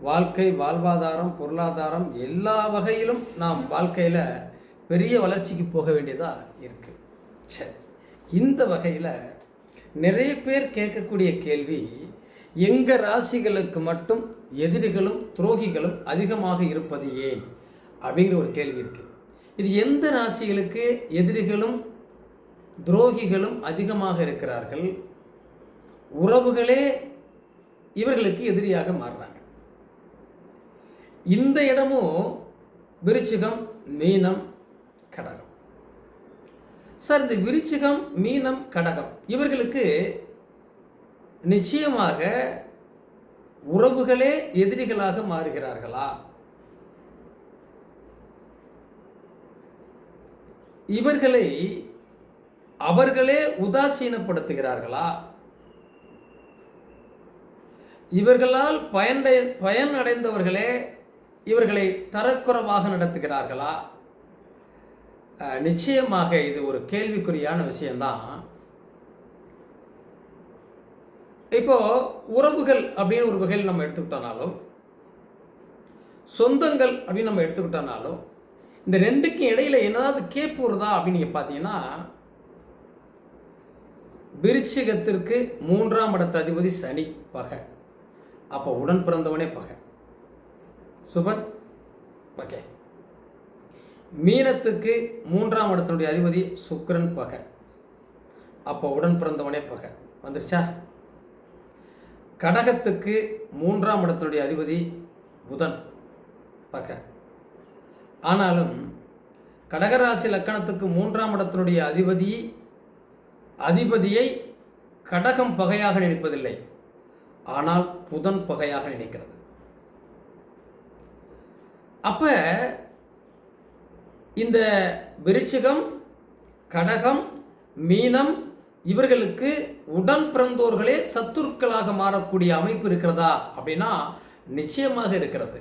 வாழ்க்கை வாழ்வாதாரம் பொருளாதாரம் எல்லா வகையிலும் நாம் வாழ்க்கையில் பெரிய வளர்ச்சிக்கு போக வேண்டியதாக இருக்குது சரி இந்த வகையில் நிறைய பேர் கேட்கக்கூடிய கேள்வி எங்கள் ராசிகளுக்கு மட்டும் எதிரிகளும் துரோகிகளும் அதிகமாக இருப்பது ஏன்? அப்படிங்கிற ஒரு கேள்வி இருக்குது இது எந்த ராசிகளுக்கு எதிரிகளும் துரோகிகளும் அதிகமாக இருக்கிறார்கள்? உறவுகளே இவர்களுக்கு எதிரியாக மாறுறாங்க. இந்த இடமும் விருச்சிகம் மீனம் கடகம். சார் இந்த விருச்சிகம் மீனம் கடகம் இவர்களுக்கு நிச்சயமாக உறவுகளே எதிரிகளாக மாறுகிறார்களா? இவர்களை அவர்களே உதாசீனப்படுத்துகிறார்களா? இவர்களால் பயன் பயன் அடைந்தவர்களே இவர்களை தரக்குறைவாக நடத்துகிறார்களா? நிச்சயமாக இது ஒரு கேள்விக்குறியான விஷயம்தான். இப்போ உறவுகள் அப்படின்னு ஒரு வகையில் நம்ம எடுத்துக்கிட்டோம்னாலும் சொந்தங்கள் அப்படின்னு நம்ம எடுத்துக்கிட்டோம்னாலும் இந்த ரெண்டுக்கும் இடையில என்னதாவது கேப் வருதா அப்படின்னு பார்த்தீங்கன்னா விருச்சிகத்திற்கு மூன்றாம் இடத்த அதிபதி சனி பகை. அப்போ உடன் பிறந்தவனே பகை. சுபன் பகை. மீனத்துக்கு மூன்றாம் இடத்தினுடைய அதிபதி சுக்ரன் பகை. அப்போ உடன் பிறந்தவனே பகை. வந்துருச்சா? கடகத்துக்கு மூன்றாம் இடத்தினுடைய அதிபதி புதன் பகை. ஆனாலும் கடகராசி லக்கணத்துக்கு மூன்றாம் இடத்தினுடைய அதிபதி அதிபதியை கடகம் பகையாக நினைப்பதில்லை. ஆனால் புதன் பகையாக நினைக்கிறது. அப்ப இந்த விருச்சிகம் கடகம் மீனம் இவர்களுக்கு உடன் பிறந்தோர்களே சத்துருக்களாக மாறக்கூடிய அமைப்பு இருக்கிறதா அப்படின்னா நிச்சயமாக இருக்கிறது.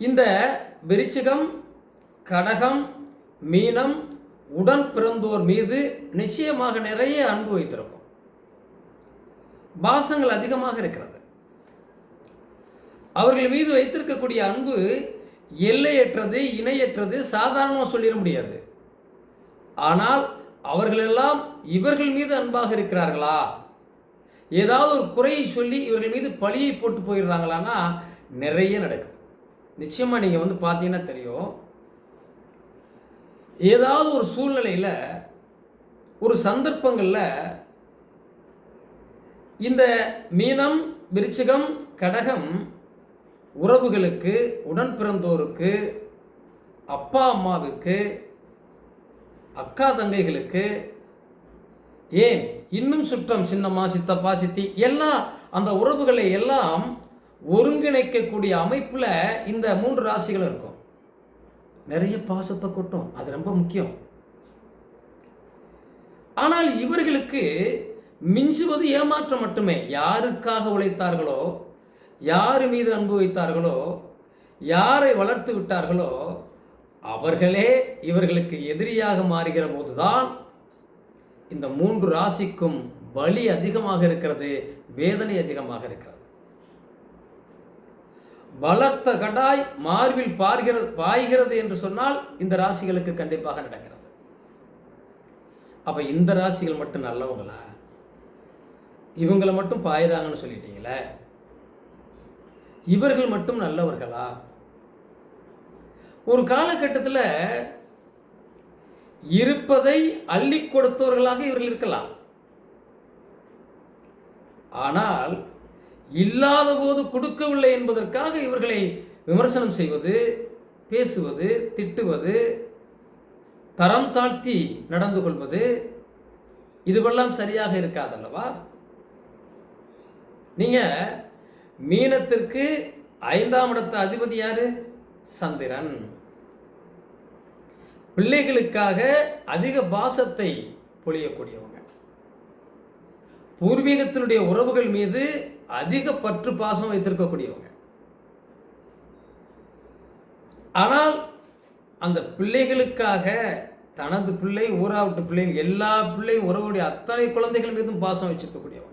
இந்த விருச்சிகம் கடகம் மீனம் உடன் பிறந்தோர் மீது நிச்சயமாக நிறைய அன்பு வைத்திருக்கும். பாசங்கள் அதிகமாக இருக்கிறது. அவர்கள் மீது வைத்திருக்கக்கூடிய அன்பு எல்லையற்றது இணையற்றது சாதாரணமாக சொல்லிட முடியாது. ஆனால் அவர்களெல்லாம் இவர்கள் மீது அன்பாக இருக்கிறார்களா? ஏதாவது ஒரு குறையை சொல்லி இவர்கள் மீது பழியை போட்டு போயிடுறாங்களான்னா நிறைய நடக்குது நிச்சயமாக நீங்கள் வந்து பார்த்தீங்கன்னா தெரியும். ஏதாவது ஒரு சூழ்நிலையில் ஒரு சந்தர்ப்பங்களில் இந்த மீனம் விருச்சிகம் கடகம் உறவுகளுக்கு உடன் பிறந்தோருக்கு அப்பா அம்மாவிற்கு அக்கா தங்கைகளுக்கு ஏன் இன்னும் சுற்றம் சின்னம்மா சித்தப்பா சித்தி எல்லாம் அந்த உறவுகளை எல்லாம் ஒருங்கிணைக்கக்கூடிய அமைப்பில் இந்த மூன்று ராசிகளும் இருக்கும். நிறைய பாசத்தை கொட்டும். அது ரொம்ப முக்கியம். ஆனால் இவர்களுக்கு மிஞ்சுவது ஏமாற்றம் மட்டுமே. யாருக்காக உழைத்தார்களோ யார் மீது அன்பு வைத்தார்களோ யாரை வளர்த்து விட்டார்களோ அவர்களே இவர்களுக்கு எதிரியாக மாறுகிற போதுதான் இந்த மூன்று ராசிக்கும் வலி அதிகமாக இருக்கிறது வேதனை அதிகமாக இருக்கிறது. வளர்த்த கடாய் மார்பில் பார்கிறது பாய்கிறது என்று சொன்னால் இந்த ராசிகளுக்கு கண்டிப்பாக நடக்கிறது. அப்போ இந்த ராசிகள் மட்டும் நல்லவங்களா? இவங்களை மட்டும் பாயிறாங்கன்னு சொல்லிட்டீங்களே? இவர்கள் மட்டும் நல்லவர்களா? ஒரு காலகட்டத்தில் இருப்பதை அள்ளி கொடுத்தவர்களாக இவர்கள் இருக்கலாம். ஆனால் இல்லாத போது கொடுக்கவில்லை என்பதற்காக இவர்களை விமர்சனம் செய்வது பேசுவது திட்டுவது தரம் தாழ்த்தி நடந்து கொள்வது இதுவெல்லாம் சரியாக இருக்காதல்லவா? நீங்க மீனத்திற்கு ஐந்தாம் இடத்த அதிபதி யாரு? சந்திரன். பிள்ளைகளுக்காக அதிக பாசத்தை பொழியக்கூடியவங்க. பூர்வீகத்தினுடைய உறவுகள் மீது அதிக பற்று பாசம் வைத்திருக்கக்கூடியவங்க. ஆனால் அந்த பிள்ளைகளுக்காக தனது பிள்ளை ஊராவிட்டு பிள்ளைகள் எல்லா பிள்ளையும் உறவுடைய அத்தனை குழந்தைகள் மீதும் பாசம் வச்சிருக்கக்கூடியவங்க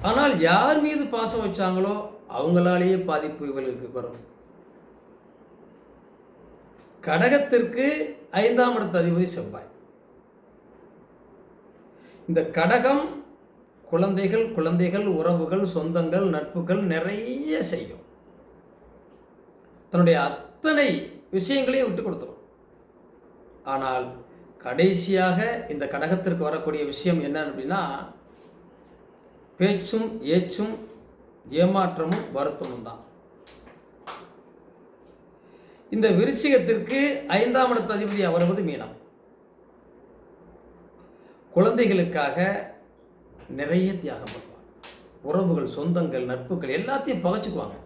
ஆனால் யார் மீது பாசம் வச்சாங்களோ அவங்களாலேயே பாதிப்பு இவர்களுக்கு வரும். கடகத்திற்கு ஐந்தாம் இடத்து அதிபதி செவ்வாய். இந்த கடகம் குழந்தைகள் குழந்தைகள் உறவுகள் சொந்தங்கள் நட்புகள் நிறைய செய்யும். தன்னுடைய அத்தனை விஷயங்களையும் விட்டு கொடுத்துரும். ஆனால் கடைசியாக இந்த கடகத்திற்கு வரக்கூடிய விஷயம் என்ன அப்படின்னா பேச்சும் ஏச்சும் ஏமாற்றமும் வருத்தமும் தான். இந்த விருச்சிகத்திற்கு ஐந்தாம் இடத்து அதிபதி வருவது மீனம். குழந்தைகளுக்காக நிறைய தியாகம் பண்ணுவாங்க. உறவுகள் சொந்தங்கள் நட்புகள் எல்லாத்தையும் பகச்சுக்குவாங்க.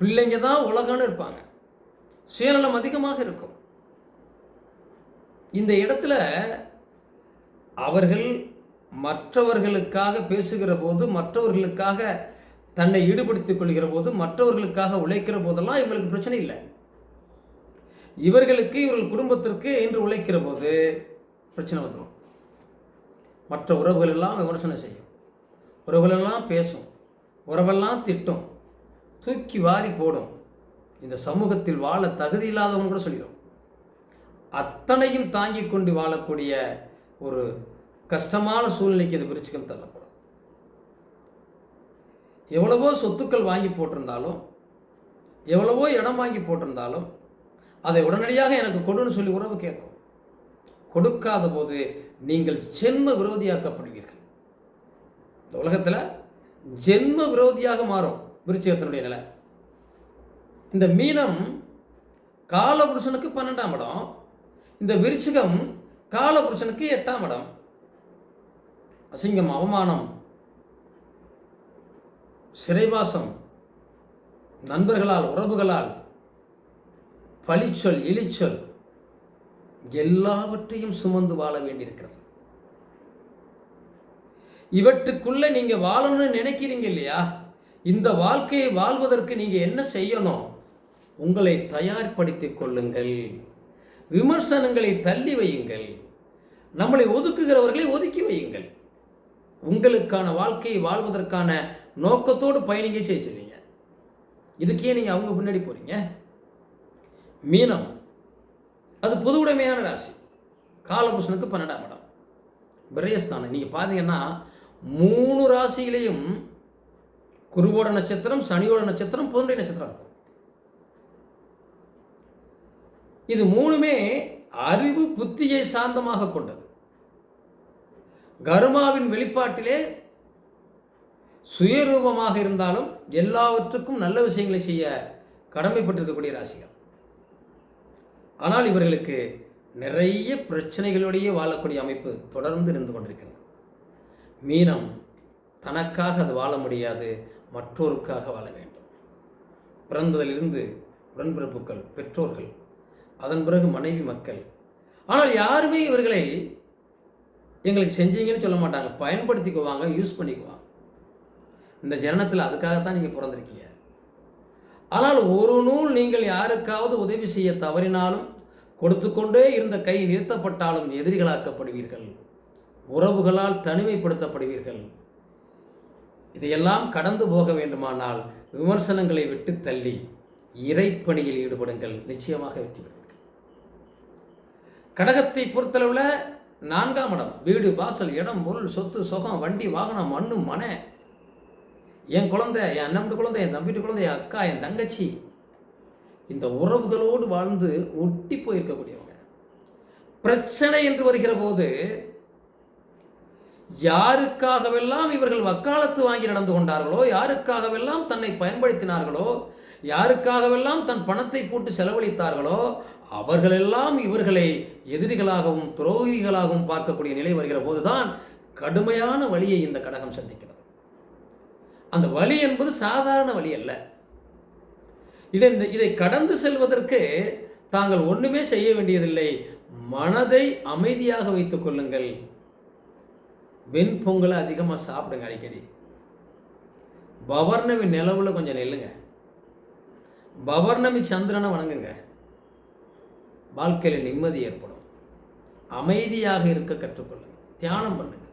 பிள்ளைங்க தான் உலகம்னு இருப்பாங்க. சுயநலம் அதிகமாக இருக்கும். இந்த இடத்துல அவர்கள் மற்றவர்களுக்காக பேசுகிற போது மற்றவர்களுக்காக தன்னை ஈடுபடுத்திக் கொள்கிற போது மற்றவர்களுக்காக உழைக்கிற போதெல்லாம் இவங்களுக்கு பிரச்சனை இல்லை. இவர்களுக்கு இவர்கள் குடும்பத்திற்கு என்று உழைக்கிற போது பிரச்சனை வந்துடும் மற்ற உறவுகள் எல்லாம் விமர்சனம் செய்யும். உறவுகளெல்லாம் பேசும். உறவெல்லாம் திட்டும். தூக்கி வாரி போடும். இந்த சமூகத்தில் வாழ தகுதி இல்லாதவங்க கூட சொல்லிடும் அத்தனையும் தாங்கி கொண்டு வாழக்கூடிய ஒரு கஷ்டமான சூழ்நிலைக்கு இது விருச்சிகம் தள்ளப்படும். எவ்வளவோ சொத்துக்கள் வாங்கி போட்டிருந்தாலும் எவ்வளவோ இடம் வாங்கி போட்டிருந்தாலும் அதை உடனடியாக எனக்கு கொடுன்னு சொல்லி உறவு கேட்கும். கொடுக்காத போது நீங்கள் ஜென்ம விரோதியாக்கப்படுவீர்கள். இந்த உலகத்தில் ஜென்ம விரோதியாக மாறும் விருச்சிகத்தினுடைய நிலை. இந்த மீனம் காலபுருஷனுக்கு பன்னெண்டாம் இடம். இந்த விருச்சிகம் காலபுருஷனுக்கு எட்டாம் இடம். அசிங்கம் அவமானம் சிறைவாசம் நண்பர்களால் உறவுகளால் பழிச்சொல் இழிச்சொல் எல்லாவற்றையும் சுமந்து வாழ வேண்டியிருக்கிறது. இவற்றுக்குள்ளே நீங்கள் வாழணும்னு நினைக்கிறீங்க இல்லையா? இந்த வாழ்க்கையை வாழ்வதற்கு நீங்கள் என்ன செய்யணும்? உங்களை தயார்படுத்திக் கொள்ளுங்கள். விமர்சனங்களை தள்ளி வையுங்கள். நம்மளை ஒதுக்குகிறவர்களை ஒதுக்கி வையுங்கள். உங்களுக்கான வாழ்க்கையை வாழ்வதற்கான நோக்கத்தோடு பயணிங்க ஜெயிச்சிருவீங்க இதுக்கே நீங்கள் அவங்க பின்னாடி போகிறீங்க மீனம் அது பொது உடைமையான ராசி. காலபுருஷனுக்கு பன்னெண்டாம் இடம். பிரயஸ்தானம் நீங்கள் பார்த்தீங்கன்னா மூணு ராசியிலையும் குருவோட நட்சத்திரம் சனியோட நட்சத்திரம் பொதுடைய நட்சத்திரம் இருக்கும். இது மூணுமே அறிவு புத்தியை சாந்தமாக கொண்டது. கர்மாவின் வெளிப்பாட்டிலே சுயரூபமாக இருந்தாலும் எல்லாவற்றுக்கும் நல்ல விஷயங்களை செய்ய கடமைப்பட்டிருக்கக்கூடிய ராசிகள். ஆனால் இவர்களுக்கு நிறைய பிரச்சனைகளோடையே வாழக்கூடிய அமைப்பு தொடர்ந்து இருந்து கொண்டிருக்கிறது. மீனம் தனக்காக அது வாழ முடியாது மற்றோருக்காக வாழ வேண்டும். பிறந்ததிலிருந்து உடன்பிறப்புகள் பெற்றோர்கள் அதன் பிறகு மனைவி மக்கள். ஆனால் யாருமே இவர்களை எங்களுக்கு செஞ்சீங்கன்னு சொல்ல மாட்டாங்க. பயன்படுத்திக்குவாங்க யூஸ் பண்ணிக்குவாங்க. இந்த ஜனனத்தில் அதுக்காகத்தான் நீங்கள் பிறந்திருக்கீங்க. ஆனால் ஒரு நூல் நீங்கள் யாருக்காவது உதவி செய்ய தவறினாலும் கொடுத்து கொண்டே இருந்த கை நிறுத்தப்பட்டாலும் எதிரிகளாக்கப்படுவீர்கள். உறவுகளால் தனிமைப்படுத்தப்படுவீர்கள். இதையெல்லாம் கடந்து போக வேண்டுமானால் விமர்சனங்களை விட்டு தள்ளி இறைப்பணியில் ஈடுபடுங்கள். நிச்சயமாக வெற்றி பெறுவீர்கள். கடகத்தை பொறுத்தளவில் நான்காம் இடம் வீடு வாசல் இடம் பொருள் சொத்து சுகம் வண்டி வாகனம் மண்ணு மனை. என் குழந்தை என் அண்ணன் குழந்தை என் தம்பிட்டு குழந்தை என் அக்கா என் தங்கச்சி. இந்த உறவுகளோடு வாழ்ந்து ஒட்டி போயிருக்கக்கூடியவங்க. பிரச்சனை என்று வருகிற போது யாருக்காகவெல்லாம் இவர்கள் வக்காலத்து வாங்கி நடந்து கொண்டார்களோ யாருக்காகவெல்லாம் தன்னை பயன்படுத்தினார்களோ யாருக்காகவெல்லாம் தன் பணத்தை போட்டு செலவழித்தார்களோ அவர்களெல்லாம் இவர்களை எதிரிகளாகவும் துரோகிகளாகவும் பார்க்கக்கூடிய நிலை வருகிற போதுதான் கடுமையான வழியை இந்த கடகம் சந்திக்கிறது. அந்த வழி என்பது சாதாரண வழி அல்ல. இதை இந்த இதை கடந்து செல்வதற்கு தாங்கள் ஒன்றுமே செய்ய வேண்டியதில்லை. மனதை அமைதியாக வைத்துக் கொள்ளுங்கள். வெண்பொங்கலை அதிகமாக சாப்பிடுங்க அடிக்கடி. பவர்ணமி நிலவில் கொஞ்சம் நெல்லுங்க. பவர்ணமி சந்திரனை வணங்குங்க. வாழ்க்கையில் நிம்மதி ஏற்படும். அமைதியாக இருக்க கற்றுக்கொள்ளுங்க. தியானம் பண்ணுங்க.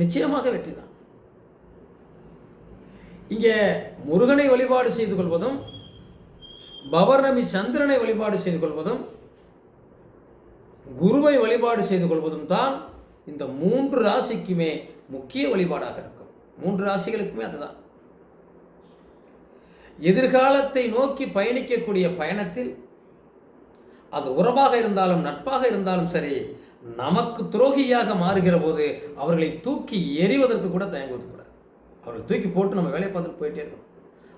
நிச்சயமாக வெற்றி தான். இங்கே முருகனை வழிபாடு செய்து கொள்வதும் பவர்ணமி சந்திரனை வழிபாடு செய்து கொள்வதும் குருவை வழிபாடு செய்து கொள்வதும் தான் இந்த மூன்று ராசிக்குமே முக்கிய வழிபாடாக இருக்கும். மூன்று ராசிகளுக்குமே அதுதான். எதிர்காலத்தை நோக்கி பயணிக்கக்கூடிய பயணத்தில் அது உறவாக இருந்தாலும் நட்பாக இருந்தாலும் சரி நமக்கு துரோகியாக மாறுகிற போது அவர்களை தூக்கி எறிவதற்கு கூட தயங்குவதுக்கூடாது அவர்களை தூக்கி போட்டு நம்ம வேலையை பார்த்துட்டு போயிட்டே இருக்கணும்.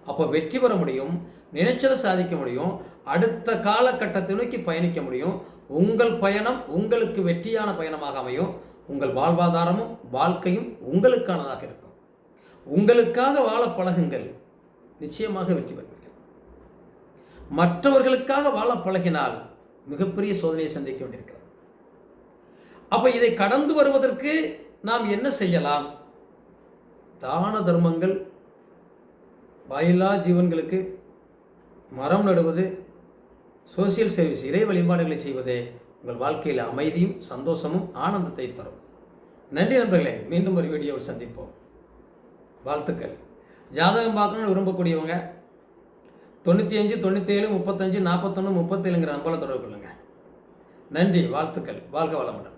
அப்போ வெற்றி பெற முடியும் நினைச்சதை சாதிக்க முடியும் அடுத்த காலகட்டத்தை நோக்கி பயணிக்க முடியும். உங்கள் பயணம் உங்களுக்கு வெற்றியான பயணமாக அமையும். உங்கள் வாழ்வாதாரமும் வாழ்க்கையும் உங்களுக்கானதாக இருக்கும். உங்களுக்காக வாழ பழகுங்கள். நிச்சயமாக வெற்றி பெறுவீர்கள். மற்றவர்களுக்காக வாழ பழகினால் மிகப்பெரிய சோதனையை சந்திக்க வேண்டியிருக்கிறது. அப்போ இதை கடந்து வருவதற்கு நாம் என்ன செய்யலாம்? தான தர்மங்கள் வாயில்லா ஜீவன்களுக்கு மரம் நடுவது சோசியல் சர்வீஸ் இறை வழிபாடுகளை செய்வதே உங்கள் வாழ்க்கையில் அமைதியும் சந்தோஷமும் ஆனந்தத்தை தரும். நன்றி நண்பர்களே மீண்டும் ஒரு வீடியோவில் சந்திப்போம். வாழ்த்துக்கள். ஜாதகம் பார்க்கணும்னு விரும்பக்கூடியவங்க தொண்ணூற்றி அஞ்சு தொண்ணூற்றேழு முப்பத்தஞ்சு நாற்பத்தொன்று முப்பத்தேழுங்கிற நம்பரை தொடர்பு கொள்ளுங்கள் நன்றி வாழ்த்துக்கள். வாழ்க வளமுடன்.